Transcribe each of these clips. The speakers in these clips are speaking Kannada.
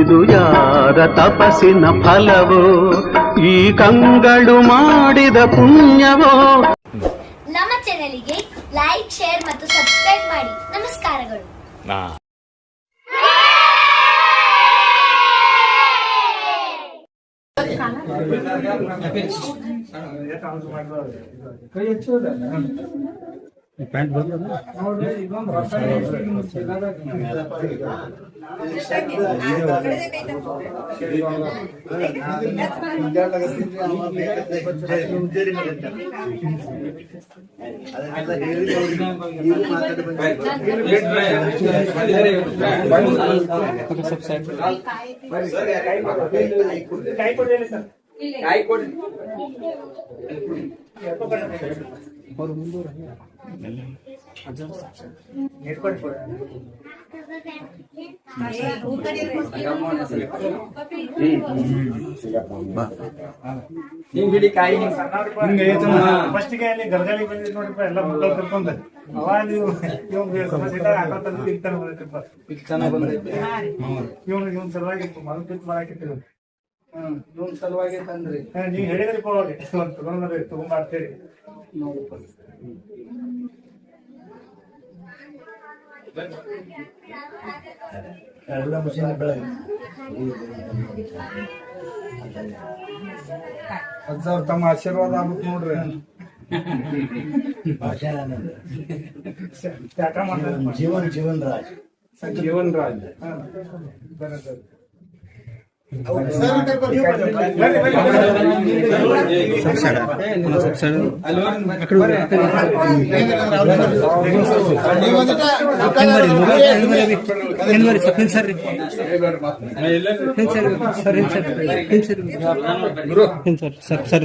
ಇದು ಯಾರ ತಪಸ್ಸಿನ ಫಲವೋ? ಈ ಕಂಗಳು ಮಾಡಿದ ಪುಣ್ಯವೋ? ನಮ್ಮ ಚಾನೆಲ್ಗೆ ಲೈಕ್ ಶೇರ್ ಮತ್ತು ಸಬ್ಸ್ಕ್ರೈಬ್ ಮಾಡಿ. ನಮಸ್ಕಾರಗಳು. ಪ್ಯಾಂಟ್ ಬಂದ್ರೆ ಸ್ವಲ್ಪ ಸೈಡ್ ಕಾಯಿ ಕೊಡ್ರಿ ಕಾಯಿ ಕೊಡ್ರಿ ಸರ್ ಫಸ್ಟಿಗೆ ಅಲ್ಲಿ ಗರ್ಗಾಳಿ ಬಂದಿದ್ ನೋಡಿಪ್ಪ ಎಲ್ಲ ಮಕ್ಕಳು ಕರ್ಕೊಂಡ್ ಅವಾಗ ನೀವು ಸಲುವಾಗಿ ಮಾಡಾಕಿಟ್ಟಿದ್ರು ಇವನ್ ಸಲುವಾಗಿ ತಂದ್ರಿ. ನೀವು ಹೇಳಿದ್ರಿ ಅವಾಗ ಒಂದು ತಗೊಂಡ್ರಿ ತಗೊಂಬಾರ್ತೇರಿ ಎಲ್ಲ ಮಷೀನ್ ಬೆಳಗ್ಗೆ ಅದ್ ಸರ್ ತಮ್ಮ ಆಶೀರ್ವಾದ ಆಗ್ಬೇಕು ನೋಡ್ರಿ. ತ್ಯಾಗ ಮಾಡ್ತಾರೆ. Jeevan Jeevan Raj. Jeevan Raj. Sir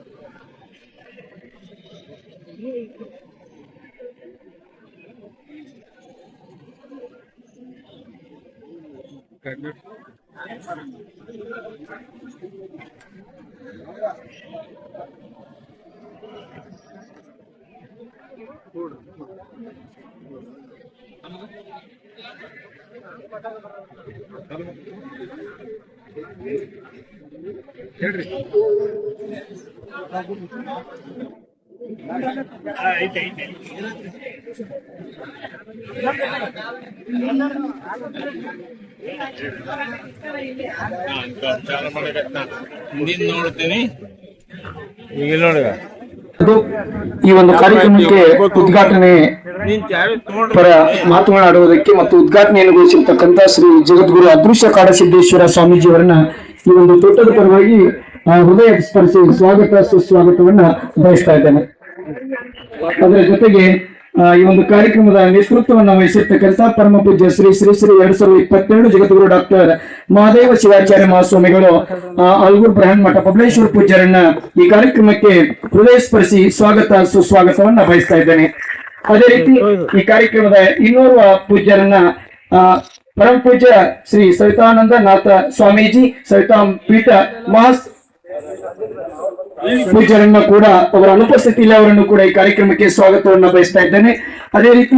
Karnak. Good. ಹೇಳ್ರಿ ಹೌದು ಈ ಒಂದು ಕಾರ್ಯಕ್ರಮಕ್ಕೆ ಉದ್ಘಾಟನೆ ಪರ ಮಾತನಾಡುವುದಕ್ಕೆ ಮತ್ತು ಉದ್ಘಾಟನೆಯನ್ನುಗೊಳಿಸಿರ್ತಕ್ಕಂಥ ಶ್ರೀ ಜಗದ್ಗುರು ಅದೃಶ್ಯ ಕಾಡಸಿದ್ದೇಶ್ವರ ಸ್ವಾಮೀಜಿಯವರನ್ನ ಈ ಒಂದು ತೋಟದ ಪರವಾಗಿ ಹೃದಯ ಸ್ಪರ್ಶಿ ಸ್ವಾಗತ, ಸುಸ್ವಾಗತವನ್ನ ಬಯಸ್ತಾ ಇದ್ದೇನೆ. ಅದರ ಜೊತೆಗೆ ಈ ಒಂದು ಕಾರ್ಯಕ್ರಮದ ನೇತೃತ್ವವನ್ನು ವಹಿಸಿರ್ತಕ್ಕಂಥ ಪರಮ ಪೂಜ್ಯ ಶ್ರೀ ಶ್ರೀ ಶ್ರೀ ಎರಡ್ ಸಾವಿರದ ಇಪ್ಪತ್ತೆರಡು ಜಗದ್ಗುರು ಡಾಕ್ಟರ್ ಮಹಾದೇವ ಶಿವಾಚಾರ್ಯ ಮಹಾಸ್ವಾಮಿಗಳು ಅಲ್ಗೂರ್ ಆಲ್ಗೂರ್ ಬ್ರಹ್ಮ ಮಠ ಪಬ್ಲೇಶ್ವರ ಪೂಜ್ಯರನ್ನ ಈ ಕಾರ್ಯಕ್ರಮಕ್ಕೆ ಹೃದಯ ಸ್ಪರ್ಶಿ ಸ್ವಾಗತ, ಸುಸ್ವಾಗತವನ್ನ ಬಯಸ್ತಾ ಇದ್ದೇನೆ. ಅದೇ ರೀತಿ ಈ ಕಾರ್ಯಕ್ರಮದ ಇನ್ನೋರ್ವ ಪೂಜ್ಯರನ್ನ ಪರಮ ಪೂಜ್ಯ ಶ್ರೀ ಸವಿತಾನಂದ ನಾಥ ಸ್ವಾಮೀಜಿ, ಸವಿತಾಂ ಪೀಠ ಮಹಾಸ್ ಪೂಜ್ಯರನ್ನ ಕೂಡ ಅವರ ಅನುಪಸ್ಥಿತಿಯಲ್ಲಿ ಅವರನ್ನು ಕೂಡ ಈ ಕಾರ್ಯಕ್ರಮಕ್ಕೆ ಸ್ವಾಗತವನ್ನು ಬಯಸ್ತಾ ಇದ್ದೇನೆ. ಅದೇ ರೀತಿ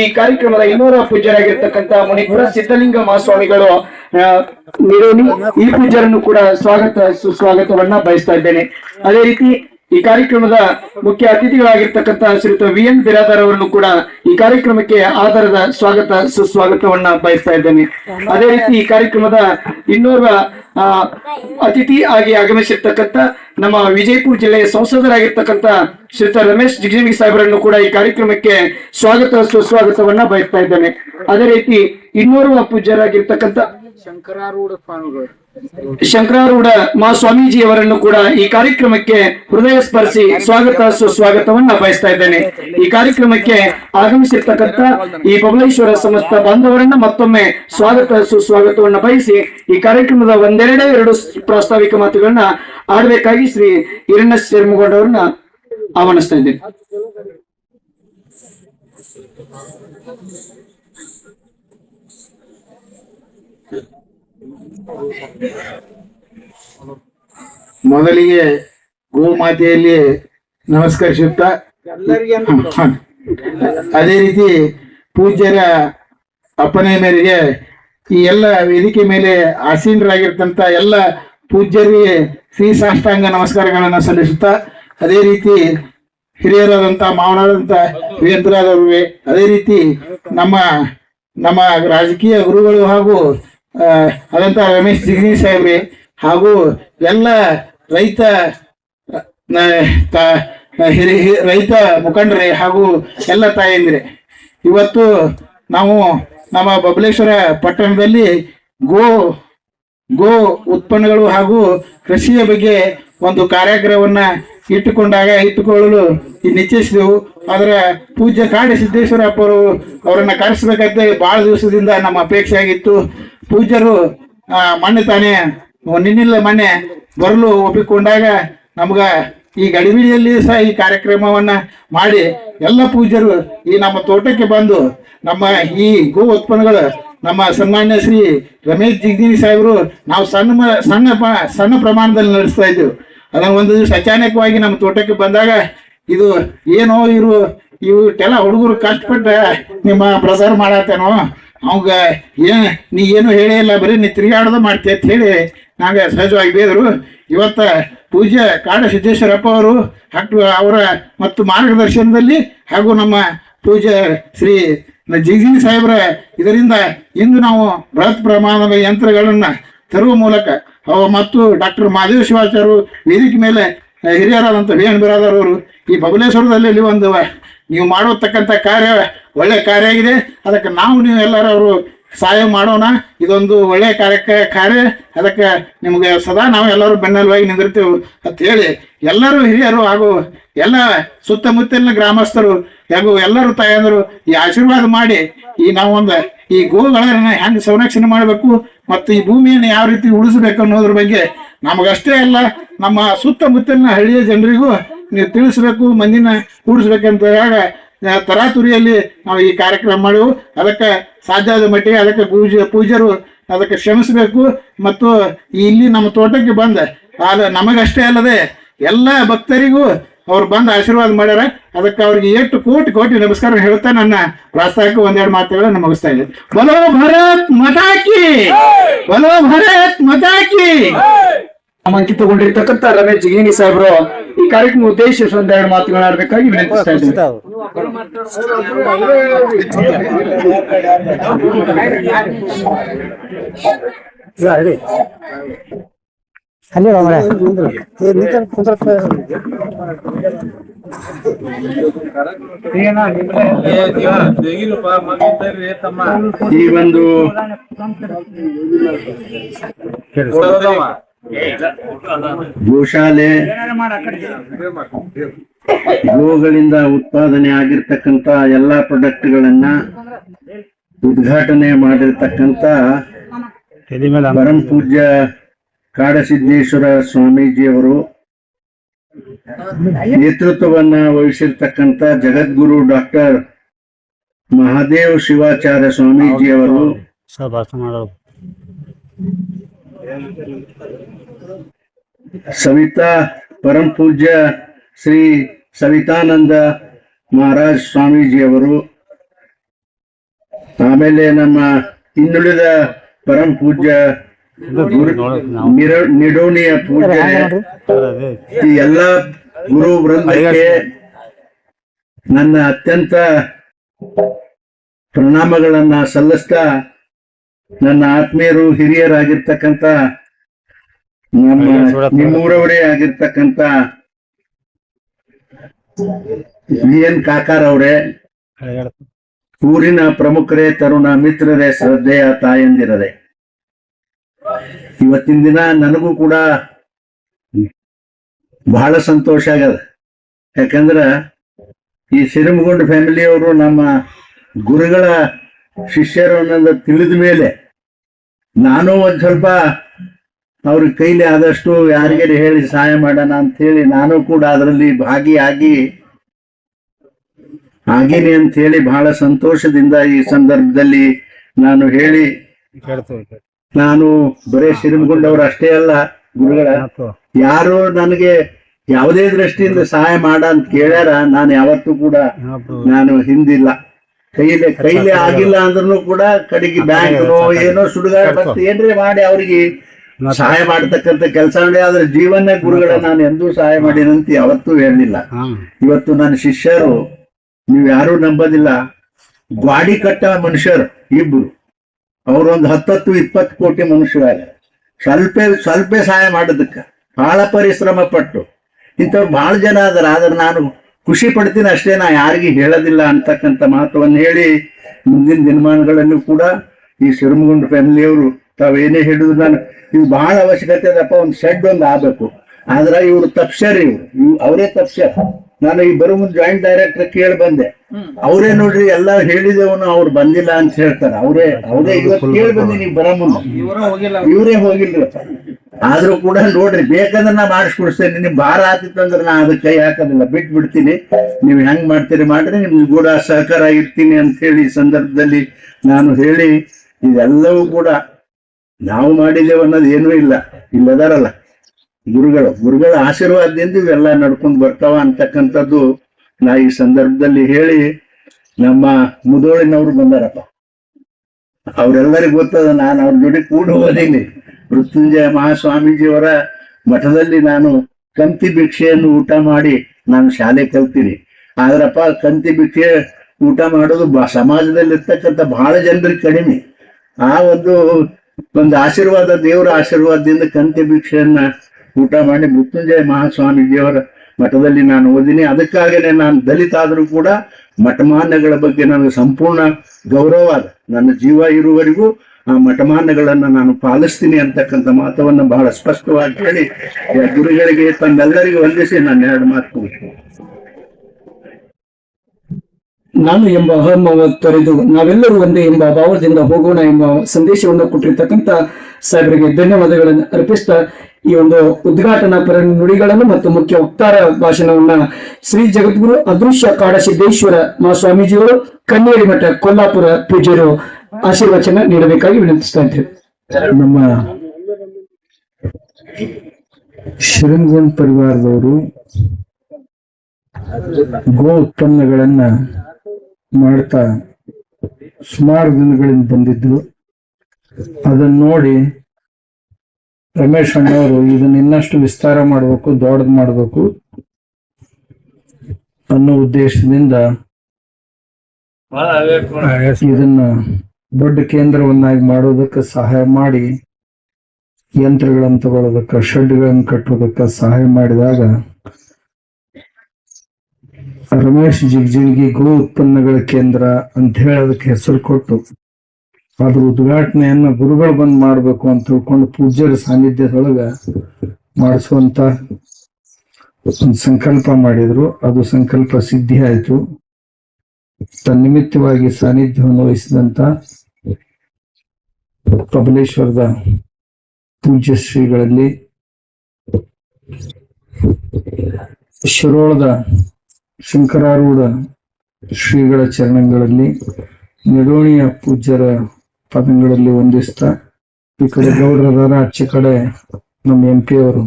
ಈ ಕಾರ್ಯಕ್ರಮದ ಇನ್ನೂರ ಪೂಜ್ಯರಾಗಿರ್ತಕ್ಕಂಥ ಮಣಿಪುರ ಸಿದ್ಧಲಿಂಗ ಮಹಾಸ್ವಾಮಿಗಳು ನಿರೋನಿ ಈ ಪೂಜಾರನ್ನು ಕೂಡ ಸ್ವಾಗತ, ಸುಸ್ವಾಗತವನ್ನ ಬಯಸ್ತಾ ಇದ್ದೇನೆ. ಅದೇ ರೀತಿ ಈ ಕಾರ್ಯಕ್ರಮದ ಮುಖ್ಯ ಅತಿಥಿಗಳಾಗಿರ್ತಕ್ಕಂತಹ ಶ್ರೀಯುತ ವಿ ಎನ್ ಬಿರಾದರ್ ಅವರನ್ನು ಕೂಡ ಈ ಕಾರ್ಯಕ್ರಮಕ್ಕೆ ಆಧಾರದ ಸ್ವಾಗತ, ಸುಸ್ವಾಗತವನ್ನ ಬಯಸ್ತಾ ಇದ್ದೇನೆ. ಅದೇ ರೀತಿ ಈ ಕಾರ್ಯಕ್ರಮದ ಇನ್ನೋರ್ವ ಅತಿಥಿ ಆಗಿ ಆಗಮಿಸಿರ್ತಕ್ಕಂಥ ನಮ್ಮ ವಿಜಯಪುರ ಜಿಲ್ಲೆಯ ಸಂಸದರಾಗಿರ್ತಕ್ಕಂಥ ಶ್ರೀತ ರಮೇಶ್ ಜಿಗಜಿಗಿ ಸಾಹೇಬರನ್ನು ಕೂಡ ಈ ಕಾರ್ಯಕ್ರಮಕ್ಕೆ ಸ್ವಾಗತ, ಸುಸ್ವಾಗತವನ್ನ ಬಯಸ್ತಾ ಇದ್ದೇನೆ. ಅದೇ ರೀತಿ ಇನ್ನೋರ್ವ ಪೂಜ್ಯರಾಗಿರ್ತಕ್ಕಂಥ ಶಂಕರಾರೂಢ ಸ್ವಾಮಿಗಳು. ಶಂಕರಾರೂಢ ಮಾ ಸ್ವಾಮೀಜಿಯವರನ್ನು ಕೂಡ ಈ ಕಾರ್ಯಕ್ರಮಕ್ಕೆ ಹೃದಯ ಸ್ಪರ್ಶಿ ಸ್ವಾಗತ, ಸುಸ್ವಾಗತವನ್ನ ಬಯಸ್ತಾ ಇದ್ದೇನೆ. ಈ ಕಾರ್ಯಕ್ರಮಕ್ಕೆ ಆಗಮಿಸಿರ್ತಕ್ಕಂಥ ಈ ಬಬಲೇಶ್ವರ ಸಮಸ್ತ ಬಾಂಧವರನ್ನ ಮತ್ತೊಮ್ಮೆ ಸ್ವಾಗತ, ಸುಸ್ವಾಗತವನ್ನ ಬಯಸಿ ಈ ಕಾರ್ಯಕ್ರಮದ ಒಂದೆರಡೇ, ಎರಡು ಪ್ರಾಸ್ತಾವಿಕ ಮಾತುಗಳನ್ನ ಆಡಬೇಕಾಗಿ ಶ್ರೀ ಹಿರಣ್ಯ ಶರ್ಮಗೌಡವ್ರನ್ನ ಆಹ್ವಾನಿಸ್ತಾ ಇದ್ದೇನೆ. ಮೊದಲಿಗೆ ಗೋಮಾತೆಯಲ್ಲಿ ನಮಸ್ಕರಿಸುತ್ತಾ ಅದೇ ರೀತಿ ಪೂಜ್ಯರ ಅಪ್ಪನೆಯ ಮೇರೆಗೆ ಈ ಎಲ್ಲ ವೇದಿಕೆ ಮೇಲೆ ಆಸೀನರಾಗಿರ್ತಂತ ಎಲ್ಲ ಪೂಜ್ಯರಿಗೆ ಶ್ರೀ ಸಾಷ್ಟಾಂಗ ನಮಸ್ಕಾರಗಳನ್ನು ಸಲ್ಲಿಸುತ್ತಾ ಅದೇ ರೀತಿ ಹಿರಿಯರಾದಂತ ಮಾವನರಾದಂತ ವೀರೇಂದ್ರರಾದವ್ರಿಗೆ ಅದೇ ರೀತಿ ನಮ್ಮ ನಮ್ಮ ರಾಜಕೀಯ ಗುರುಗಳು ಹಾಗೂ ಆ, ಆದಂತ ರಮೇಶ್ ಜಿಗ್ನಿ ಸಾಹೇಬ್ರಿ ಹಾಗೂ ಎಲ್ಲ ರೈತ ರೈತ ಮುಖಂಡರೇ ಹಾಗೂ ಎಲ್ಲ ತಾಯಂದಿರೆ ಇವತ್ತು ನಾವು ನಮ್ಮ ಬಬಲೇಶ್ವರ ಪಟ್ಟಣದಲ್ಲಿ ಗೋ ಗೋ ಉತ್ಪನ್ನಗಳು ಹಾಗೂ ಕೃಷಿಯ ಬಗ್ಗೆ ಒಂದು ಕಾರ್ಯಕ್ರಮವನ್ನ ಇಟ್ಟುಕೊಂಡಾಗ ಇಟ್ಟುಕೊಳ್ಳಲು ನಿಶ್ಚಯಿಸಿದೆವು ಆದರೆ ಪೂಜ್ಯ ಕಾಡಿ ಸಿದ್ದೇಶ್ವರಪ್ಪ ಅವರು ಅವರನ್ನು ಕರೆಸಬೇಕಂತ ಬಹಳ ದಿವಸದಿಂದ ನಮ್ಮ ಅಪೇಕ್ಷೆ ಆಗಿತ್ತು ಪೂಜ್ಯರು ಮೊನ್ನೆ ತಾನೇ ನಿನ್ನಿಲ್ಲ ಮೊನ್ನೆ ಬರಲು ಒಪ್ಪಿಕೊಂಡಾಗ ನಮ್ಗೆ ಈ ಗಡಿಬಿಡಿಯಲ್ಲಿ ಸಹ ಈ ಕಾರ್ಯಕ್ರಮವನ್ನ ಮಾಡಿ ಎಲ್ಲ ಪೂಜ್ಯರು ಈ ನಮ್ಮ ತೋಟಕ್ಕೆ ಬಂದು ನಮ್ಮ ಈ ಗೋ ಉತ್ಪನ್ನಗಳು ನಮ್ಮ ಸನ್ಮಾನ್ಯ ಶ್ರೀ ರಮೇಶ್ ಜಿಗ್ದಿನಿ ಸಾಹೇಬರು ನಾವು ಸಣ್ಣ ಸಣ್ಣ ಸಣ್ಣ ಪ್ರಮಾಣದಲ್ಲಿ ನಡೆಸ್ತಾ ಇದ್ದೇವೆ ಅದನ್ನ ಒಂದು ದಿವಸ ಅಚಾನಕವಾಗಿ ನಮ್ಮ ತೋಟಕ್ಕೆ ಬಂದಾಗ ಇದು ಏನೋ ಇವರು ಇವಟ್ಟೆಲ್ಲ ಹುಡುಗರು ಕಷ್ಟಪಟ್ಟು ನಿಮ್ಮ ಬ್ರದರ್ ಮಾಡತ್ತೇನೋ? ಅವಾಗ ಏನು ನೀ ಏನು ಹೇಳೇ ಇಲ್ಲ, ಬರೀ ನೀ ತಿರುಗಾಡೋದು ಮಾಡ್ತಿ ಅಂತ ಹೇಳಿ ನಾಗ ಸಹಜವಾಗಿ ಬೇದರು. ಇವತ್ತ ಪೂಜ್ಯ ಕಾಡ ಸಿದ್ದೇಶ್ವರಪ್ಪ ಅವರು ಅವರ ಮತ್ತು ಮಾರ್ಗದರ್ಶನದಲ್ಲಿ ಹಾಗೂ ನಮ್ಮ ಪೂಜ್ಯ ಶ್ರೀ ಜಿಗಿನಿ ಸಾಹೇಬ್ರ ಇದರಿಂದ ಇಂದು ನಾವು ಬೃಹತ್ ಪ್ರಮಾಣದ ಯಂತ್ರಗಳನ್ನು ತರುವ ಮೂಲಕ ಮತ್ತು ಡಾಕ್ಟರ್ ಮಾಧವ ಶಿವಾಚಾರ್ಯರು ವೇದಿಕೆ ಮೇಲೆ ಹಿರಿಯರಾದಂಥ ವಿ ಎನ್ ಬಿರಾದರ್ ಅವರು ಈ ಬಬಲೇಶ್ವರದಲ್ಲಿ ಇಲ್ಲಿ ಒಂದು ನೀವು ಮಾಡತಕ್ಕಂಥ ಕಾರ್ಯ ಒಳ್ಳೆ ಕಾರ್ಯ ಆಗಿದೆ. ಅದಕ್ಕೆ ನಾವು ನೀವು ಎಲ್ಲರೂ ಅವರು ಸಹಾಯ ಮಾಡೋಣ. ಇದೊಂದು ಒಳ್ಳೆ ಕಾರ್ಯಕ್ಕೆ ಕಾರ್ಯ. ಅದಕ್ಕೆ ನಿಮಗೆ ಸದಾ ನಾವು ಎಲ್ಲರೂ ಬೆನ್ನೆಲುವಾಗಿ ನಿಂದಿರ್ತೇವೆ ಅಂತ ಹೇಳಿ ಎಲ್ಲರೂ ಹಿರಿಯರು ಹಾಗೂ ಎಲ್ಲ ಸುತ್ತಮುತ್ತಲಿನ ಗ್ರಾಮಸ್ಥರು ಹಾಗೂ ಎಲ್ಲರೂ ತಾಯಂದರು ಈ ಆಶೀರ್ವಾದ ಮಾಡಿ ಈ ನಾವೊಂದು ಈ ಗೋಗಳನ್ನ ಹೆಂಗ್ ಸಂರಕ್ಷಣೆ ಮಾಡಬೇಕು ಮತ್ತು ಈ ಭೂಮಿಯನ್ನು ಯಾವ ರೀತಿ ಉಳಿಸಬೇಕು ಅನ್ನೋದ್ರ ಬಗ್ಗೆ ನಮಗಷ್ಟೇ ಅಲ್ಲ, ನಮ್ಮ ಸುತ್ತಮುತ್ತಲಿನ ಹಳ್ಳಿಯ ಜನರಿಗೂ ನೀವು ತಿಳಿಸ್ಬೇಕು, ಮಂದಿನ ಕೂಡಿಸ್ಬೇಕಂತ ತರಾತುರಿಯಲ್ಲಿ ನಾವು ಈ ಕಾರ್ಯಕ್ರಮ ಮಾಡೆವು ಅದಕ್ಕೆ ಸಾಧ್ಯದ ಮಟ್ಟಿಗೆ ಅದಕ್ಕೆ ಪೂಜೆ ಪೂಜರು ಅದಕ್ಕೆ ಶ್ರಮಿಸಬೇಕು. ಮತ್ತು ಇಲ್ಲಿ ನಮ್ಮ ತೋಟಕ್ಕೆ ಬಂದ, ಆದ ನಮಗಷ್ಟೇ ಅಲ್ಲದೆ ಎಲ್ಲ ಭಕ್ತರಿಗೂ ಅವ್ರು ಬಂದು ಆಶೀರ್ವಾದ ಮಾಡ್ಯಾರ. ಅದಕ್ಕೆ ಅವ್ರಿಗೆ ಎಷ್ಟು ಕೋಟಿ ಕೋಟಿ ನಮಸ್ಕಾರ ಹೇಳ್ತಾ ನನ್ನ ಪ್ರಾಸ್ತಾವಿಕ ಒಂದೆರಡು ಮಾತುಗಳನ್ನ ಮುಗಿಸ್ತಾ ಇದ್ದೆ ಬಲೋ ಭರತ್ ಮತಾಕಿ ಬಲೋ ಭಾರತ್ ಮತಾಕಿ ನಾಮಾಂಕಿತಗೊಂಡಿರ್ತಕ್ಕಂಥ ರಮೇಶ್ ಜಿಗೇನಿ ಸಾಹೇಬ್ರು ಈ ಕಾರ್ಯಕ್ರಮ ಉದ್ದೇಶ ಒಂದೆರಡು ಮಾತುಗಳನ್ನ ಆಡಬೇಕಾಗಿ ವಿನಂತಿಸ್ತಾ ಇದ್ದೀನಿ. ಈ ಒಂದು ಗೋಶಾಲೆ ಗೋಗಳಿಂದ ಉತ್ಪಾದನೆ ಆಗಿರ್ತಕ್ಕಂತ ಎಲ್ಲಾ ಪ್ರಾಡಕ್ಟ್ಗಳನ್ನ ಉದ್ಘಾಟನೆ ಮಾಡಿರ್ತಕ್ಕಂತ ಪರಂ ಪೂಜ್ಯ ಕಾಡಸಿದ್ದೇಶ್ವರ ಸ್ವಾಮೀಜಿಯವರು ನೇತೃತ್ವವನ್ನ ವಹಿಸಿರ್ತಕ್ಕಂತ ಜಗದ್ಗುರು ಡಾಕ್ಟರ್ ಮಹಾದೇವ್ ಶಿವಾಚಾರ್ಯ ಸ್ವಾಮೀಜಿಯವರು. ಸವಿತಾ ಪರಂ ಪೂಜ್ಯ ಶ್ರೀ ಸವಿತಾನಂದ ಮಹಾರಾಜ್ ಸ್ವಾಮೀಜಿಯವರು. ಆಮೇಲೆ ನಮ್ಮ ಇನ್ನುಳಿದ ಪರಂ ಪೂಜ್ಯ ನಿಡೋಣಿಯ ಪೂಜೆ ಈ ಎಲ್ಲ ಗುರು ವೃಂದಕ್ಕೆ ನನ್ನ ಅತ್ಯಂತ ಪ್ರಣಾಮಗಳನ್ನ ಸಲ್ಲಿಸ್ತಾ ನನ್ನ ಆತ್ಮೀಯರು ಹಿರಿಯರಾಗಿರ್ತಕ್ಕಂತ ನಮ್ಮ ನಿಮ್ಮೂರವರೇ ಆಗಿರ್ತಕ್ಕಂಥ ವಿ ಎನ್ ಕಾಕಾರ್ ಅವರೇ ಊರಿನ ಪ್ರಮುಖರೇ ತರುಣ ಮಿತ್ರರೇ ಶ್ರದ್ಧೆಯ ತಾಯಂದಿರರೇ. ಇವತ್ತಿನ ದಿನ ನನಗೂ ಕೂಡ ಬಹಳ ಸಂತೋಷ ಆಗದ. ಯಾಕಂದ್ರ ಈ ಸಿರಿಮಗೊಂಡ ಫ್ಯಾಮಿಲಿಯವರು ನಮ್ಮ ಗುರುಗಳ ಶಿಷ್ಯರು ಅನ್ನೋದು ತಿಳಿದ ಮೇಲೆ ನಾನು ಒಂದ್ ಸ್ವಲ್ಪ ಅವ್ರ ಕೈಲಿ ಆದಷ್ಟು ಯಾರಿಗಾರು ಹೇಳಿ ಸಹಾಯ ಮಾಡೋಣ ಅಂತ ಹೇಳಿ ನಾನು ಕೂಡ ಅದರಲ್ಲಿ ಭಾಗಿಯಾಗಿ ಆಗಿನಿ ಅಂತ ಹೇಳಿ ಬಹಳ ಸಂತೋಷದಿಂದ ಈ ಸಂದರ್ಭದಲ್ಲಿ ನಾನು ಹೇಳಿ ನಾನು ಬರೇ ಸಿರಿಮಗೊಂಡವ್ರು ಅಷ್ಟೇ ಅಲ್ಲ ಗುರುಗಳ. ಯಾರು ನನಗೆ ಯಾವುದೇ ದೃಷ್ಟಿಯಿಂದ ಸಹಾಯ ಮಾಡ ಅಂತ ಕೇಳ್ಯಾರ ನಾನು ಯಾವತ್ತೂ ಕೂಡ ನಾನು ಹಿಂದಿಲ್ಲ. ಕೈಲಿ ಕೈಲಿ ಆಗಿಲ್ಲ ಅಂದ್ರೂ ಕೂಡ ಕಡೆಗೆ ಬ್ಯಾಂಕ್ ಏನೋ ಸುಡುಗಾಡ ಬಟ್ ಏನ್ರಿ ಮಾಡಿ ಅವ್ರಿಗೆ ಸಹಾಯ ಮಾಡತಕ್ಕಂತ ಕೆಲಸ ಮಾಡಿ ಆದ್ರೆ ಜೀವನ ಗುರುಗಳ ನಾನು ಎಂದೂ ಸಹಾಯ ಮಾಡಿನಂತ ಯಾವತ್ತೂ ಹೇಳಲಿಲ್ಲ. ಇವತ್ತು ನನ್ನ ಶಿಷ್ಯರು ನೀವು ಯಾರು ನಂಬೋದಿಲ್ಲ ಗ್ವಾಡಿ ಕಟ್ಟ ಮನುಷ್ಯರು ಇಬ್ರು. ಅವ್ರೊಂದು ಹತ್ತತ್ತು ಇಪ್ಪತ್ತು ಕೋಟಿ ಮನುಷ್ಯರಾಗ ಸ್ವಲ್ಪ ಸ್ವಲ್ಪ ಸಹಾಯ ಮಾಡೋದಕ್ಕ ಬಹಳ ಪರಿಶ್ರಮ ಪಟ್ಟು. ಇಂಥವ್ರು ಬಹಳ ಜನ ಅದಾರ. ಆದ್ರೆ ನಾನು ಖುಷಿ ಪಡ್ತೀನಿ ಅಷ್ಟೇ. ನಾ ಯಾರಿಗೆ ಹೇಳೋದಿಲ್ಲ ಅಂತಕ್ಕಂಥ ಮಾತವನ್ನು ಹೇಳಿ ಮುಂದಿನ ದಿನಮಾನಗಳಲ್ಲೂ ಕೂಡ ಈ ಶಿರಮಗುಂಡ್ ಫ್ಯಾಮಿಲಿಯವರು ತಾವೇನೇ ಹೇಳಿದ್ರು ನಾನು ಇದು ಬಹಳ ಅವಶ್ಯಕತೆ ಅದಪ್ಪ. ಒಂದು ಶೆಡ್ ಒಂದು ಆಗಬೇಕು. ಆದ್ರೆ ಇವರು ತಪ್ಸ್ಯಾರ ಇವರು. ಇವ್ ಅವರೇ ತಪ್ಸ್ಯಾರ. ನಾನು ಈ ಬರೋ ಮುಂದೆ ಜಾಯಿಂಟ್ ಡೈರೆಕ್ಟರ್ ಕೇಳಿ ಬಂದೆ. ಅವರೇ ನೋಡ್ರಿ ಎಲ್ಲ ಹೇಳಿದೆವನು ಅವ್ರು ಬಂದಿಲ್ಲ ಅಂತ ಹೇಳ್ತಾರೆ. ಅವರೇ ಅವರೇ ಇವತ್ತು ಕೇಳಿ ಬಂದೆ ನೀವು ಬರೋ ಮುಂದೆ. ಇವರೇ ಹೋಗಿಲ್ರಿ ಆದ್ರೂ ಕೂಡ ನೋಡ್ರಿ ಬೇಕಂದ್ರೆ ನಾ ಮಾಡಿಸ್ಕೊಡ್ಸ್ತೇನೆ. ನಿಮ್ ಭಾರ ಆತಿತ್ತಂದ್ರೆ ನಾ ಅದಕ್ಕೆ ಕೈ ಹಾಕೋದಿಲ್ಲ. ಬಿಟ್ಟು ಬಿಡ್ತೀನಿ ನೀವು ಹೆಂಗ್ ಮಾಡ್ತೀರಿ ಮಾಡ್ರಿ ನಿಮ್ಗೆ ಕೂಡ ಸಹಕಾರ ಇರ್ತೀನಿ ಅಂತ ಹೇಳಿ ಈ ಸಂದರ್ಭದಲ್ಲಿ ನಾನು ಹೇಳಿ ಇದೆಲ್ಲವೂ ಕೂಡ ನಾವು ಮಾಡಿದ್ದೇವೆ ಅನ್ನೋದು ಏನೂ ಇಲ್ಲ. ಇಲ್ಲದಾರಲ್ಲ. ಗುರುಗಳು, ಗುರುಗಳ ಆಶೀರ್ವಾದದಿಂದ ಇವೆಲ್ಲ ನಡ್ಕೊಂಡು ಬರ್ತಾವ ಅಂತಕ್ಕಂಥದ್ದು ನಾ ಈ ಸಂದರ್ಭದಲ್ಲಿ ಹೇಳಿ ನಮ್ಮ ಮುದೋಳಿನವ್ರು ಬಂದಾರಪ್ಪ. ಅವ್ರೆಲ್ಲರಿಗೂ ಗೊತ್ತದ ನಾನು ಅವ್ರ ಜೊತೆ ಕೂಡ ಹೋದೀನಿ. ಮೃತ್ಯುಂಜಯ ಮಹಾಸ್ವಾಮೀಜಿಯವರ ಮಠದಲ್ಲಿ ನಾನು ಕಂತಿ ಭಿಕ್ಷೆಯನ್ನು ಊಟ ಮಾಡಿ ನಾನು ಶಾಲೆ ಕಲ್ತೀನಿ. ಆದ್ರಪ್ಪ ಕಂತಿ ಭಿಕ್ಷೆ ಊಟ ಮಾಡೋದು ಬ- ಸಮಾಜದಲ್ಲಿ ಇರ್ತಕ್ಕಂಥ ಬಹಳ ಜನರಿಗೆ ಕಡಿಮೆ. ಆ ಒಂದು ಒಂದು ಆಶೀರ್ವಾದ ದೇವರ ಆಶೀರ್ವಾದದಿಂದ ಕಂತಿ ಭಿಕ್ಷೆಯನ್ನ ಊಟ ಮಾಡಿ ಮೃತ್ಯುಂಜಯ ಮಹಾಸ್ವಾಮೀಜಿಯವರ ಮಠದಲ್ಲಿ ನಾನು ಓದಿನಿ. ಅದಕ್ಕಾಗೇನೆ ನಾನು ದಲಿತ ಆದರೂ ಕೂಡ ಮಠಮಾನ್ಯಗಳ ಬಗ್ಗೆ ನನಗೆ ಸಂಪೂರ್ಣ ಗೌರವ ಅದ. ನನ್ನ ಜೀವ ಇರುವವರೆಗೂ ಆ ಮಠಮಾನ್ಯಗಳನ್ನ ನಾನು ಪಾಲಿಸ್ತೀನಿ ಅಂತಕ್ಕಂಥ ಮಾತವನ್ನು ಬಹಳ ಸ್ಪಷ್ಟವಾಗಿ ಹೇಳಿ ಗುರುಗಳಿಗೆ ತನ್ನೆಲ್ಲರಿಗೂ ವಂದಿಸಿ ನಾನು ಎರಡು ಮಾತು ನಾನು ಎಂಬ ಅಹಂಭಾವ ತೊರೆದು ನಾವೆಲ್ಲರೂ ಒಂದೇ ಎಂಬ ಭಾವದಿಂದ ಹೋಗೋಣ ಎಂಬ ಸಂದೇಶವನ್ನು ಕೊಟ್ಟಿರ್ತಕ್ಕಂಥ ಸಾಹೇಬರಿಗೆ ಧನ್ಯವಾದಗಳನ್ನು ಅರ್ಪಿಸ್ತಾ ಈ ಒಂದು ಉದ್ಘಾಟನಾ ಪರ ನುಡಿಗಳನ್ನು ಮತ್ತು ಮುಖ್ಯ ವಕ್ತಾರ ಭಾಷಣವನ್ನ ಶ್ರೀ ಜಗದ್ಗುರು ಅದೃಶ್ಯ ಕಾಡಸಿದ್ದೇಶ್ವರ ಮಾ ಸ್ವಾಮೀಜಿಗಳು ಕನ್ನೇರಿ ಮಠ ಕೊಲ್ಲಾಪುರ ಪೂಜ್ಯರು ಆಶೀರ್ವಚನ ನೀಡಬೇಕಾಗಿ ವಿನಂತಿಸ್ತಾ ಇದ್ದೇವೆ. ನಮ್ಮ ಶಿರಂಜನ್ ಪರಿವಾರದವರು ಗೋ ಉತ್ಪನ್ನಗಳನ್ನ ಮಾಡ್ತಾ ಸುಮಾರು ದಿನಗಳಿಂದ ಬಂದಿದ್ರು. ಅದನ್ನ ನೋಡಿ ರಮೇಶ್ ಅಣ್ಣವರು ಇದನ್ನ ಇನ್ನಷ್ಟು ವಿಸ್ತಾರ ಮಾಡಬೇಕು ದೊಡ್ಡದು ಮಾಡಬೇಕು ಅನ್ನೋ ಉದ್ದೇಶದಿಂದ ಇದನ್ನ ದೊಡ್ಡ ಕೇಂದ್ರವನ್ನಾಗಿ ಮಾಡೋದಕ್ಕೆ ಸಹಾಯ ಮಾಡಿ ಯಂತ್ರಗಳನ್ನು ತಗೊಳ್ಳೋದಕ್ಕೆ ಶೆಡ್ಗಳನ್ನು ಕಟ್ಟೋದಕ್ಕೆ ಸಹಾಯ ಮಾಡಿದಾಗ ರಮೇಶ್ ಜಿಗ್ಜಿಣಗಿ ಗೋ ಉತ್ಪನ್ನಗಳ ಕೇಂದ್ರ ಅಂತ ಹೇಳೋದಕ್ಕೆ ಹೆಸರು ಕೊಟ್ಟು ಅದ್ರ ಉದ್ಘಾಟನೆಯನ್ನ ಗುರುಗಳು ಬಂದ್ ಮಾಡ್ಬೇಕು ಅಂತ ತಿಳ್ಕೊಂಡು ಪೂಜ್ಯರ ಸಾನ್ನಿಧ್ಯದೊಳಗ ಮಾಡಿಸುವಂತ ಒಂದು ಸಂಕಲ್ಪ ಮಾಡಿದ್ರು. ಅದು ಸಂಕಲ್ಪ ಸಿದ್ಧಿ ಆಯ್ತು. ತನ್ನಿಮಿತ್ತವಾಗಿ ಸಾನ್ನಿಧ್ಯವನ್ನು ವಹಿಸಿದಂತ ಕಬಲೇಶ್ವರದ ಪೂಜ್ಯ ಶ್ರೀಗಳಲ್ಲಿ ಶಿರೋಳದ ಶಂಕರಾರೂಢ ಶ್ರೀಗಳ ಚರಣಗಳಲ್ಲಿ ನಿಡೋಣಿಯ ಪೂಜ್ಯರ ಪದಗಳಲ್ಲಿ ವಂದಿಸ್ತಾ. ಈ ಕಡೆ ಗೌಡರದಾರ ಆಚೆ ಕಡೆ ನಮ್ಮ ಎಂ ಪಿ ಅವರು.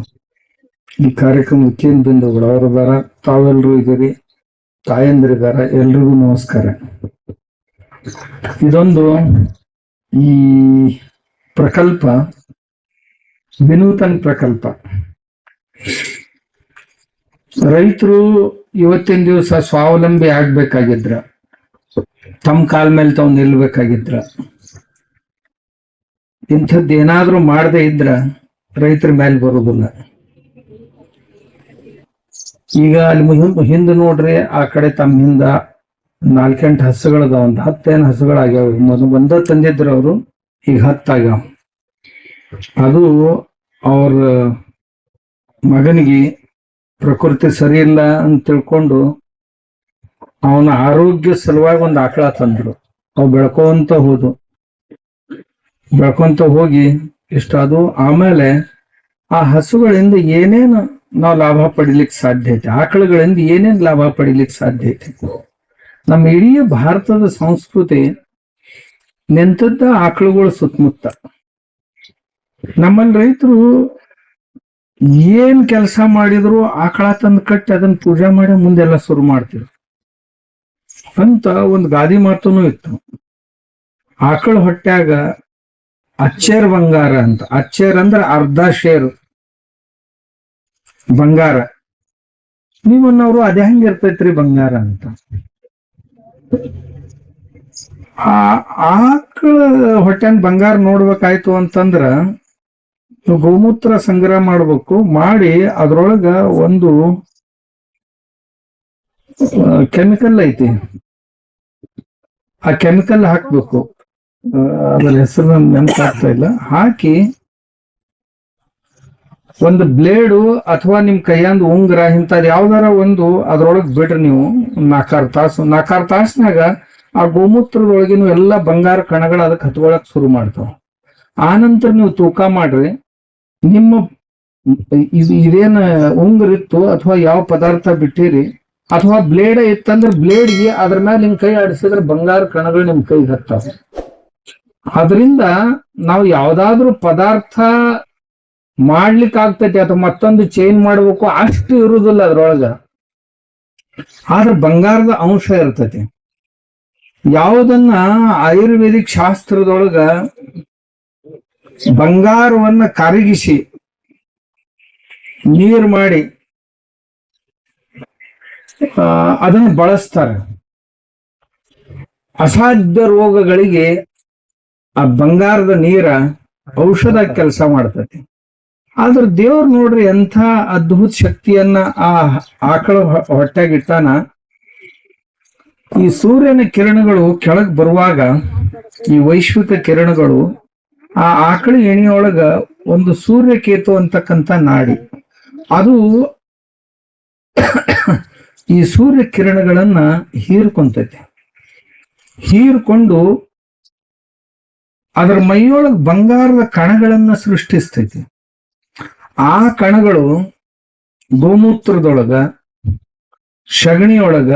ಈ ಕಾರ್ಯಕ್ರಮದ ಕೇಂದ್ರ ಬಿಂದುಗಳು ಅವರದಾರ ತಾವೆಲ್ಲರೂ ಇದ್ದೀರಿ ತಾಯಂದಿರಿದಾರ ಎಲ್ರಿಗೂ ನಮಸ್ಕಾರ. ಇದೊಂದು ಈ ಪ್ರಕಲ್ಪ, ವಿನೂತನ್ ಪ್ರಕಲ್ಪ. ರೈತರು ಇವತ್ತಿನ ದಿವಸ ಸ್ವಾವಲಂಬಿ ಆಗ್ಬೇಕಾಗಿದ್ರ. ತಮ್ಮ ಕಾಲ ಮೇಲೆ ತಾವು ನಿಲ್ಬೇಕಾಗಿದ್ರ. ಇಂಥದ್ದು ಏನಾದ್ರೂ ಮಾಡದೇ ಇದ್ರ ರೈತರ ಮೇಲೆ ಬರೋದಿಲ್ಲ. ಈಗ ಅಲ್ಲಿ ಹಿಂದ್ ನೋಡ್ರಿ, ಆ ಕಡೆ ತಮ್ಮ ಹಿಂದ ನಾಲ್ಕೆಂಟು ಹಸುಗಳದ ಒಂದು ಹತ್ತೇನು ಹಸುಗಳಾಗ್ಯಾವ. ಮೊದಲು ಬಂದ ತಂದಿದ್ರು ಅವರು, ಈಗ ಹತ್ತಾಗ್ಯಾವ. ಅದು ಅವ್ರ ಮಗನಿಗೆ ಪ್ರಕೃತಿ ಸರಿ ಇಲ್ಲ ಅಂತ ತಿಳ್ಕೊಂಡು ಅವನ ಆರೋಗ್ಯ ಸಲುವಾಗಿ ಒಂದು ಆಕಳ ತಂದ್ರು. ಅವು ಬೆಳ್ಕೊಂತ ಹೋದು ಬೆಳ್ಕೊಂತ ಹೋಗಿ ಇಷ್ಟಾದವು ಆಮೇಲೆ ಆ ಹಸುಗಳಿಂದ ಏನೇನು ನಾವು ಲಾಭ ಪಡಿಲಿಕ್ಕೆ ಸಾಧ್ಯ ಐತೆ? ಆಕಳುಗಳಿಂದ ಏನೇನು ಲಾಭ ಪಡಿಲಿಕ್ಕೆ ಸಾಧ್ಯ ಐತೆ? ನಮ್ಮ ಇಡೀ ಭಾರತದ ಸಂಸ್ಕೃತಿ ನಿಂತದ್ದ ಆಕಳುಗಳ ಸುತ್ತಮುತ್ತ. ನಮ್ಮಲ್ಲಿ ರೈತರು ಏನ್ ಕೆಲಸ ಮಾಡಿದ್ರು ಆಕಳ ತಂದು ಕಟ್ಟಿ ಅದನ್ನ ಪೂಜೆ ಮಾಡಿ ಮುಂದೆಲ್ಲ ಶುರು ಮಾಡ್ತಿದ್ರು. ಅಂತ ಒಂದು ಗಾದಿ ಮಾತುನು ಇತ್ತು. ಆಕಳ ಹೊಟ್ಯಾಗ ಅಚ್ಚೇರ್ ಬಂಗಾರ ಅಂತ. ಅಚ್ಚೇರ್ ಅಂದ್ರೆ ಅರ್ಧ ಶೇರ್. ಬಂಗಾರ. ನೀವನ್ನವರು ಅದೇ ಹಂಗ ಇರ್ತೈತ್ರಿ ಬಂಗಾರ ಅಂತ. ಆ ಆಕಳ ಹೊಟ್ಟೆನ್ ಬಂಗಾರ ನೋಡ್ಬೇಕಾಯ್ತು ಅಂತಂದ್ರ ಗೋಮೂತ್ರ ಸಂಗ್ರಹ ಮಾಡ್ಬೇಕು, ಮಾಡಿ ಅದ್ರೊಳಗ ಒಂದು ಕೆಮಿಕಲ್ ಐತಿ. ಆ ಕೆಮಿಕಲ್ ಹಾಕ್ಬೇಕು. ಅದ್ರ ಹೆಸರು ನನ್ಗೆ ನೆನಪಾಗ್ತಾ ಇಲ್ಲ. ಹಾಕಿ ಒಂದು ಬ್ಲೇಡು ಅಥವಾ ನಿಮ್ ಕೈಯಂದ್ ಉಂಗ್ರ ಇಂಥದ್ ಯಾವ್ದಾರ ಒಂದು ಅದ್ರೊಳಗ್ ಬಿಡ್ರಿ ನೀವು. ನಾಲ್ಕಾರು ತಾಸು ನಾಲ್ಕಾರು ತಾಸ್ನಾಗ ಆ ಗೋಮೂತ್ರದೊಳಗಿನ ಎಲ್ಲ ಬಂಗಾರ ಕಣಗಳು ಅದಕ್ಕೆ ಹತ್ಕೊಳಕ್ ಶುರು ಮಾಡ್ತಾವ. ಆನಂತರ ನೀವು ತೂಕ ಮಾಡ್ರಿ. ನಿಮ್ಮ ಇದು ಇದೇನ ಉಂಗ್ರ ಇತ್ತು ಅಥವಾ ಯಾವ ಪದಾರ್ಥ ಬಿಟ್ಟಿರಿ ಅಥವಾ ಬ್ಲೇಡ್ ಇತ್ತಂದ್ರೆ ಬ್ಲೇಡ್ಗೆ ಅದ್ರ ಮೇಲೆ ನಿಮ್ ಕೈ ಆಡಿಸಿದ್ರೆ ಬಂಗಾರ ಕಣಗಳು ನಿಮ್ ಕೈಗೆ ಹತ್ತಾವ. ಅದರಿಂದ ನಾವು ಯಾವ್ದಾದ್ರು ಪದಾರ್ಥ ಮಾಡ್ಲಿಕ್ಕೆ ಆಗ್ತೈತಿ ಅಥವಾ ಮತ್ತೊಂದು ಚೇಂಜ್ ಮಾಡ್ಬೇಕು ಅಷ್ಟು ಇರುವುದಿಲ್ಲ ಅದ್ರೊಳಗ. ಆದ್ರೆ ಬಂಗಾರದ ಅಂಶ ಇರ್ತೈತಿ. ಯಾವುದನ್ನ ಆಯುರ್ವೇದಿಕ್ ಶಾಸ್ತ್ರದೊಳಗ ಬಂಗಾರವನ್ನ ಕರಗಿಸಿ ನೀರ್ ಮಾಡಿ ಅದನ್ನ ಬಳಸ್ತಾರೆ. ಅಸಾಧ್ಯ ರೋಗಗಳಿಗೆ ಆ ಬಂಗಾರದ ನೀರ ಔಷಧ ಕೆಲಸ ಮಾಡ್ತತಿ. ಆದ್ರೆ ದೇವ್ರು ನೋಡ್ರಿ ಎಂಥ ಅದ್ಭುತ ಶಕ್ತಿಯನ್ನ ಆ ಆಕಳ ಹೊಟ್ಟೆಗಿಟ್ಟಾನ ಈ ಸೂರ್ಯನ ಕಿರಣಗಳು ಕೆಳಗ್ ಬರುವಾಗ, ಈ ವೈಶ್ವಿಕ ಕಿರಣಗಳು ಆ ಆಕಳ ಎಣಿಯೊಳಗ ಒಂದು ಸೂರ್ಯ ಕೇತು ಅಂತಕ್ಕಂಥ ನಾಡಿ. ಅದು ಈ ಸೂರ್ಯ ಕಿರಣಗಳನ್ನ ಹೀರ್ಕೊಂತೈತೆ. ಹೀರ್ಕೊಂಡು ಅದರ ಮೈಯೊಳಗೆ ಬಂಗಾರದ ಕಣಗಳನ್ನ ಸೃಷ್ಟಿಸ್ತೈತಿ. ಆ ಕಣಗಳು ಗೋಮೂತ್ರದೊಳಗ, ಸಗಣಿಯೊಳಗ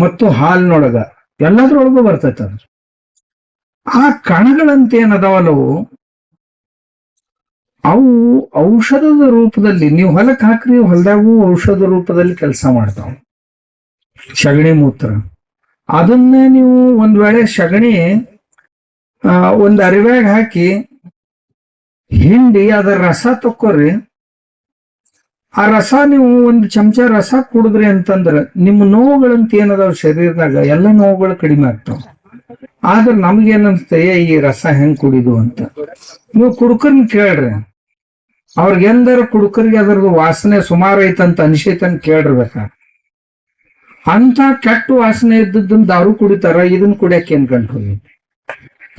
ಮತ್ತು ಹಾಲಿನೊಳಗ ಎಲ್ಲದ್ರೊಳಗೂ ಬರ್ತೈತೆ ಅದು. ಆ ಕಣಗಳಂತ ಏನದಾವಲ್ಲವು ಅವು ಔಷಧದ ರೂಪದಲ್ಲಿ, ನೀವು ಹೊಲಕ್ಕೆ ಹಾಕ್ರಿ, ಹೊಲದಾಗೂ ಔಷಧ ರೂಪದಲ್ಲಿ ಕೆಲಸ ಮಾಡ್ತಾವ. ಸಗಣಿ ಮೂತ್ರ. ಅದನ್ನೇ ನೀವು ಒಂದ್ ವೇಳೆ ಸಗಣಿ ಒಂದ್ ಅರಿವ್ಯಾಗ ಹಾಕಿ ಹಿಂಡಿ ಅದರ ರಸ ತಕ್ಕೋರಿ. ಆ ರಸ ನೀವು ಒಂದು ಚಮಚ ರಸ ಕುಡಿದ್ರಿ ಅಂತಂದ್ರ ನಿಮ್ಮ ನೋವುಗಳಂತ ಏನದಾವ ಶರೀರದಾಗ ಎಲ್ಲ ನೋವುಗಳು ಕಡಿಮೆ ಆಗ್ತಾವ. ಆದ್ರ ನಮ್ಗೇನನ್ಸುತ್ತೆ ಏ, ಈ ರಸ ಹೆಂಗ್ ಕುಡಿದು ಅಂತ. ನೀವು ಕುಡುಕರ್ನ ಕೇಳ್ರಿ. ಅವ್ರಿಗೆಂದರ ಕುಡುಕರಿಗೆ ಅದರದ್ದು ವಾಸನೆ ಸುಮಾರು ಐತಂತ ಅನಿಸೈತಂತ ಕೇಳಿರ್ಬೇಕ ಅಂತ ಕೆಟ್ಟ ವಾಸನೆ ಇದ್ದದ್ದನ್ನ ದಾರು ಕುಡಿತಾರ, ಇದನ್ನ ಕುಡಿಯಕ್ಕೆ ಏನ್ ಕಂಡು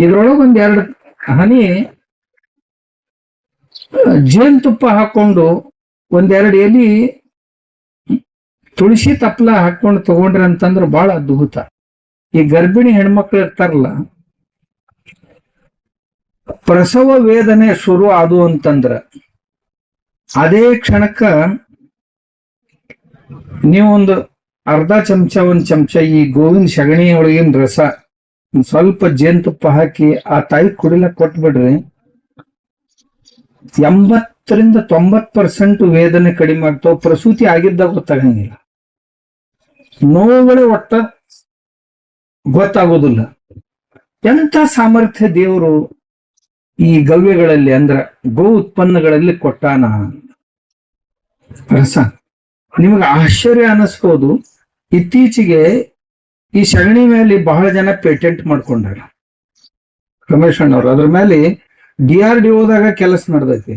ಇದ್ರೊಳಗೆ ಒಂದ್ ಎರಡು ಹನಿ ಜೇನುತುಪ್ಪ ಹಾಕೊಂಡು ಒಂದೆರಡು ಎಲಿ, ತುಳಸಿ ತಪ್ಪಲ ಹಾಕೊಂಡು ತಗೊಂಡ್ರೆ ಅಂತಂದ್ರ ಬಹಳ ಅದ್ಭುತ. ಈ ಗರ್ಭಿಣಿ ಹೆಣ್ಮಕ್ಳು ಇರ್ತಾರಲ್ಲ, ಪ್ರಸವ ವೇದನೆ ಶುರು ಆದು ಅಂತಂದ್ರ ಅದೇ ಕ್ಷಣಕ್ಕ ನೀವೊಂದು ಅರ್ಧ ಚಮಚ, ಒಂದ್ ಚಮಚ ಈ ಗೋವಿನ ಸಗಣಿ ಒಳಗಿನ ರಸ ಸ್ವಲ್ಪ ಜೇನುತುಪ್ಪ ಹಾಕಿ ಆ ತಾಯಿ ಕುಡಿಲಕ್ ಕೊಟ್ಬಿಡ್ರಿ. ಎಂಬತ್ತರಿಂದ ತೊಂಬತ್ ಪರ್ಸೆಂಟ್ ವೇದನೆ ಕಡಿಮೆ ಆಗ್ತಾವ. ಪ್ರಸೂತಿ ಆಗಿದ್ದ ಗೊತ್ತಾಗಂಗಿಲ್ಲ. ನೋವುಗಳೇ ಒಟ್ಟ ಗೊತ್ತಾಗೋದಿಲ್ಲ. ಎಂತ ಸಾಮರ್ಥ್ಯ ದೇವರು ಈ ಗವ್ಯಗಳಲ್ಲಿ ಅಂದ್ರ ಗೋ ಉತ್ಪನ್ನಗಳಲ್ಲಿ ಕೊಟ್ಟಾನ ರಸ ನಿಮಗೆ ಆಶ್ಚರ್ಯ ಅನಿಸ್ಬೋದು. ಇತ್ತೀಚೆಗೆ ಈ ಸಗಣಿ ಮೇಲೆ ಬಹಳ ಜನ ಪೇಟೆಂಟ್ ಮಾಡ್ಕೊಂಡಾರ. ರಮೇಶ್ ಅಣ್ಣವ್ರು, ಅದ್ರ ಮೇಲೆ ಡಿ ಆರ್ ಡಿ ಓದಾಗ ಕೆಲಸ ನಡೆದೈತಿ.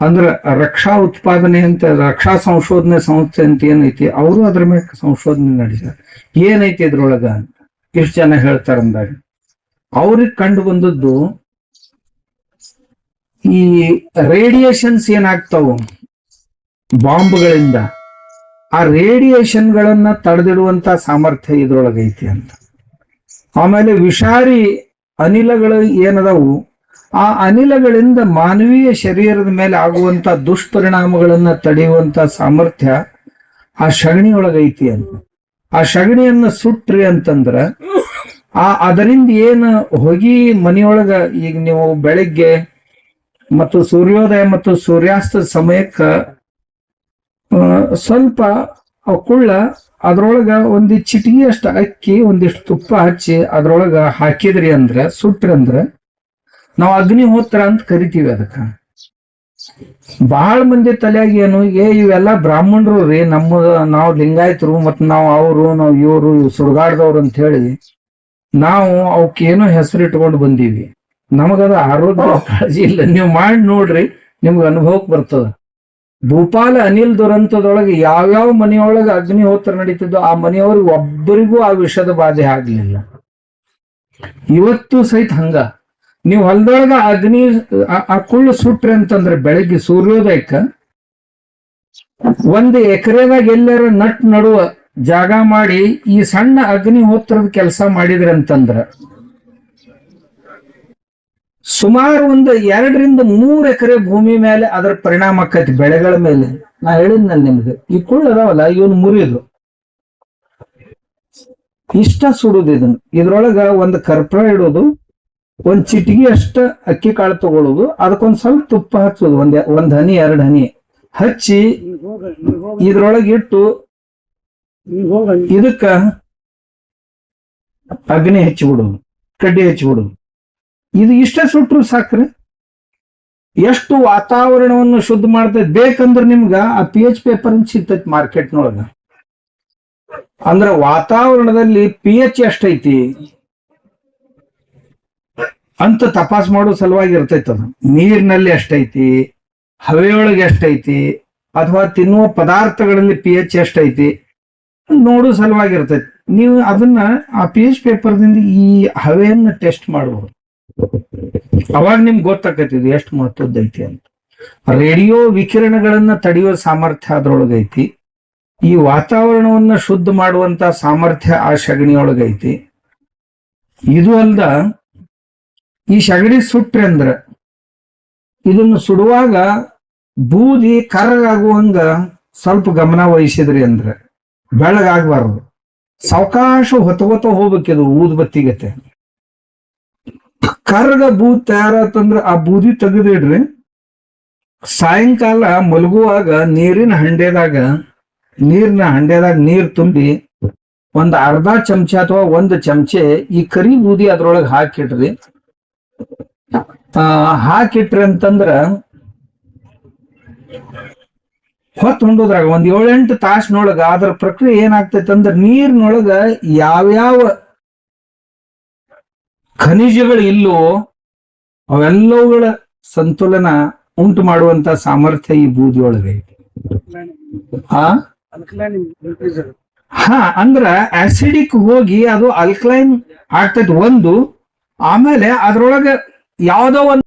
ಅಂದ್ರ ರಕ್ಷಾ ಉತ್ಪಾದನೆ ಅಂತ, ರಕ್ಷಾ ಸಂಶೋಧನೆ ಸಂಸ್ಥೆ ಅಂತ ಏನೈತಿ, ಅವರು ಅದ್ರ ಮೇಲೆ ಸಂಶೋಧನೆ ನಡೆಸ್ಯಾರ. ಏನೈತಿ ಇದ್ರೊಳಗ ಅಂತ ಎಷ್ಟು ಜನ ಹೇಳ್ತಾರ ಅಂದಾಗ, ಅವ್ರಿಗೆ ಕಂಡು ಬಂದದ್ದು ಈ ರೇಡಿಯೇಷನ್ಸ್ ಏನಾಗ್ತಾವು? ಬಾಂಬ್ಗಳಿಂದ. ಆ ರೇಡಿಯೇಷನ್ಗಳನ್ನ ತಡೆದಿಡುವಂತ ಸಾಮರ್ಥ್ಯ ಇದ್ರೊಳಗೈತಿ ಅಂತ. ಆಮೇಲೆ ವಿಷಾರಿ ಅನಿಲಗಳು ಏನದವು? ಆ ಅನಿಲಗಳಿಂದ ಮಾನವೀಯ ಶರೀರದ ಮೇಲೆ ಆಗುವಂತ ದುಷ್ಪರಿಣಾಮಗಳನ್ನ ತಡೆಯುವಂತ ಸಾಮರ್ಥ್ಯ ಆ ಸಗಣಿ ಒಳಗೈತಿ ಅಂತ. ಆ ಸಗಣಿಯನ್ನ ಸುಟ್ರಿ ಅಂತಂದ್ರ ಆ ಅದರಿಂದ ಏನು ಹೊಗಿ ಮನೆಯೊಳಗ ಈಗ ನೀವು ಬೆಳಿಗ್ಗೆ ಮತ್ತು ಸೂರ್ಯೋದಯ ಮತ್ತು ಸೂರ್ಯಾಸ್ತ ಸಮಯಕ್ಕ ಸ್ವಲ್ಪ ಕುಳ್ಳ ಅದ್ರೊಳಗ ಒಂದಿಷ್ಟು ಚಿಟಿಗೆಯಷ್ಟು ಅಕ್ಕಿ, ಒಂದಿಷ್ಟು ತುಪ್ಪ ಹಚ್ಚಿ ಅದ್ರೊಳಗ ಹಾಕಿದ್ರಿ ಅಂದ್ರೆ, ಸುಟ್ರಿ ಅಂದ್ರೆ, ನಾವು ಅಗ್ನಿಹೋತ್ರ ಅಂತ ಕರಿತೀವಿ ಅದಕ್ಕ. ಬಹಳ ಮಂದಿ ತಲೆಯಾಗ ಏನು, ಏ, ಇವೆಲ್ಲ ಬ್ರಾಹ್ಮಣರು ರೀ, ನಮ್ಮ ನಾವು ಲಿಂಗಾಯತರು ಮತ್ ನಾವು ಅವರು, ನಾವು ಇವರು ಸುಡುಗಾಡ್ದವ್ರು ಅಂತ ಹೇಳಿ, ನಾವು ಅವಕ್ಕೇನೋ ಹೆಸರು ಇಟ್ಕೊಂಡು ಬಂದೀವಿ. ನಮಗದ ಆರೋಗ್ಯ ಕಾಳಜಿ ಇಲ್ಲ. ನೀವು ಮಾಡಿ ನೋಡ್ರಿ, ನಿಮ್ಗೆ ಅನುಭವಕ್ಕೆ ಬರ್ತದ. ಭೂಪಾಲ ಅನಿಲ್ ದುರಂತದೊಳಗೆ ಯಾವ್ಯಾವ ಮನೆಯೊಳಗೆ ಅಗ್ನಿಹೋತ್ರ ನಡೀತಿದ್ದೋ ಆ ಮನೆಯವ್ರಿಗೆ ಒಬ್ಬರಿಗೂ ಆ ವಿಷದ ಬಾಧೆ ಆಗ್ಲಿಲ್ಲ. ಇವತ್ತು ಸಹಿತ ಹಂಗ. ನೀವು ಹೊಲದೊಳಗ ಅಗ್ನಿ, ಆ- ಕುಳ್ಳು ಸುಟ್ರಿ ಅಂತಂದ್ರೆ ಬೆಳಗ್ಗೆ ಸೂರ್ಯೋದಯಕ್ಕ ಒಂದು ಎಕರೆದಾಗ ಎಲ್ಲರ ನಟ್ ನಡುವ ಜಾಗ ಮಾಡಿ ಈ ಸಣ್ಣ ಅಗ್ನಿಹೋತ್ರದ ಕೆಲಸ ಮಾಡಿದ್ರಿ ಅಂತಂದ್ರ ಸುಮಾರು ಒಂದು ಎರಡರಿಂದ ಮೂರು ಎಕರೆ ಭೂಮಿ ಮೇಲೆ ಅದರ ಪರಿಣಾಮ ಆಕೈತಿ ಬೆಳೆಗಳ ಮೇಲೆ ನಾ ಹೇಳಿದ್ನಲ್ಲ ನಿಮ್ಗೆ. ಈ ಕುಳ್ಳ ಅದಾವಲ್ಲ ಇವನ್ ಮುರಿದು ಇಷ್ಟ ಸುಡುದು ಇದನ್ನ. ಇದ್ರೊಳಗ ಒಂದು ಕರ್ಪೂರ ಇಡೋದು, ಒಂದ್ ಚಿಟಿಗೆ ಅಷ್ಟ ಅಕ್ಕಿ ಕಾಳು ತಗೊಳ್ಳೋದು ಅದಕ್ಕೊಂದ್ ಸ್ವಲ್ಪ ತುಪ್ಪ ಹಚ್ಚೋದು, ಒಂದ್ ಒಂದ್ ಹನಿ, ಎರಡ್ ಹನಿ ಹಚ್ಚಿ ಇದ್ರೊಳಗೆ ಇಟ್ಟು ಇದಕ್ಕ ಅಗ್ನಿ ಹಚ್ಚಿಬಿಡೋದು ಕಡ್ಡಿ ಹಚ್ಚಿಬಿಡೋದು ಇದು ಇಷ್ಟೇ ಸುಟ್ರು ಸಾಕ್ರಿ. ಎಷ್ಟು ವಾತಾವರಣವನ್ನು ಶುದ್ಧ ಮಾಡ್ತೈತಿ ಬೇಕಂದ್ರೆ ನಿಮ್ಗ ಆ ಪಿ ಎಚ್ ಪೇಪರ್ ಸಿಗ್ತೈತಿ ಮಾರ್ಕೆಟ್ನೊಳಗ ಅಂದ್ರ ವಾತಾವರಣದಲ್ಲಿ ಪಿ ಎಚ್ ಎಷ್ಟೈತಿ? ಅಂತ ತಪಾಸ್ ಮಾಡೋ ಸಲುವಾಗಿ ಇರ್ತೈತಿ ಅದು. ನೀರಿನಲ್ಲಿ ಎಷ್ಟೈತಿ? ಹವೆಯೊಳಗೆ ಎಷ್ಟೈತಿ? ಅಥವಾ ತಿನ್ನುವ ಪದಾರ್ಥಗಳಲ್ಲಿ ಪಿ ಎಚ್ ಎಷ್ಟೈತಿ? ನೋಡೋ ಸಲುವಾಗಿ ಇರ್ತೈತಿ. ನೀವು ಅದನ್ನ ಆ ಪಿ ಎಚ್ ಪೇಪರ್ದಿಂದ ಈ ಹವೆಯನ್ನು ಟೆಸ್ಟ್ ಮಾಡಬಹುದು ಅವಾಗ ನಿಮ್ಗೆ ಇದು ಎಷ್ಟು ಮಹತ್ವದ್ದೈತಿ ಅಂತ. ರೇಡಿಯೋ ವಿಕಿರಣಗಳನ್ನ ತಡೆಯುವ ಸಾಮರ್ಥ್ಯ ಅದ್ರೊಳಗೈತಿ. ಈ ವಾತಾವರಣವನ್ನ ಶುದ್ಧ ಮಾಡುವಂತ ಸಾಮರ್ಥ್ಯ ಆ ಸಗಣಿಯೊಳಗೈತಿ ಇದು ಅಲ್ದ ಈ ಸಗಣಿ ಸುಟ್ರೆ ಅಂದ್ರ ಇದನ್ನು ಸುಡುವಾಗ ಬೂದಿ ಕರಗಾಗುವಂಗ ಸ್ವಲ್ಪ ಗಮನ ವಹಿಸಿದ್ರಿ ಅಂದ್ರೆ ಬೆಳಗಾಗಬಾರದು. ಸಾವಕಾಶ ಹೊತ್ತಗೊತ್ತ ಹೋಗ್ಬೇಕಿದು ಊದ್ಬತ್ತಿಗತೆ ಕರ್ಗ ಬೂದ್ ತಯಾರಾತಂದ್ರ ಆ ಬೂದಿ ತೆಗೆದಿಡ್ರಿ. ಸಾಯಂಕಾಲ ಮಲಗುವಾಗ ನೀರಿನ ಹಂಡೆದಾಗ ನೀರಿನ ಹಂಡೆದಾಗ ನೀರ್ ತುಂಬಿ ಒಂದ್ ಅರ್ಧ ಚಮಚ ಅಥವಾ ಒಂದು ಚಮಚೆ ಈ ಕರಿ ಬೂದಿ ಅದ್ರೊಳಗೆ ಹಾಕಿಟ್ರಿ ಆ, ಹಾಕಿಟ್ರಿ ಅಂತಂದ್ರ ಹೊತ್ತು ಹೊಂಡೋದ್ರಾಗ ಒಂದ್ ಏಳೆಂಟು ತಾಸಿನೊಳಗ ಅದ್ರ ಪ್ರಕ್ರಿಯೆ ಏನಾಗ್ತೈತೆ ಅಂದ್ರ ನೀರಿನೊಳಗ ಯಾವ್ಯಾವ ಖನಿಜಗಳು ಇಲ್ಲೋ ಅವೆಲ್ಲವುಗಳ ಸಂತುಲನ ಉಂಟು ಮಾಡುವಂತ ಸಾಮರ್ಥ್ಯ ಈ ಬೂದಿಯೊಳಗೆ ಒಳಗೈತಿ ಹಾ ಹಾ ಅಂದ್ರ ಆಸಿಡಿಕ್ ಹೋಗಿ ಅದು ಅಲ್ಕಲೈನ್ ಆಗ್ತೈತಿ ಒಂದು ಆಮೇಲೆ ಅದ್ರೊಳಗೆ ಯಾವುದೋ ಒಂದು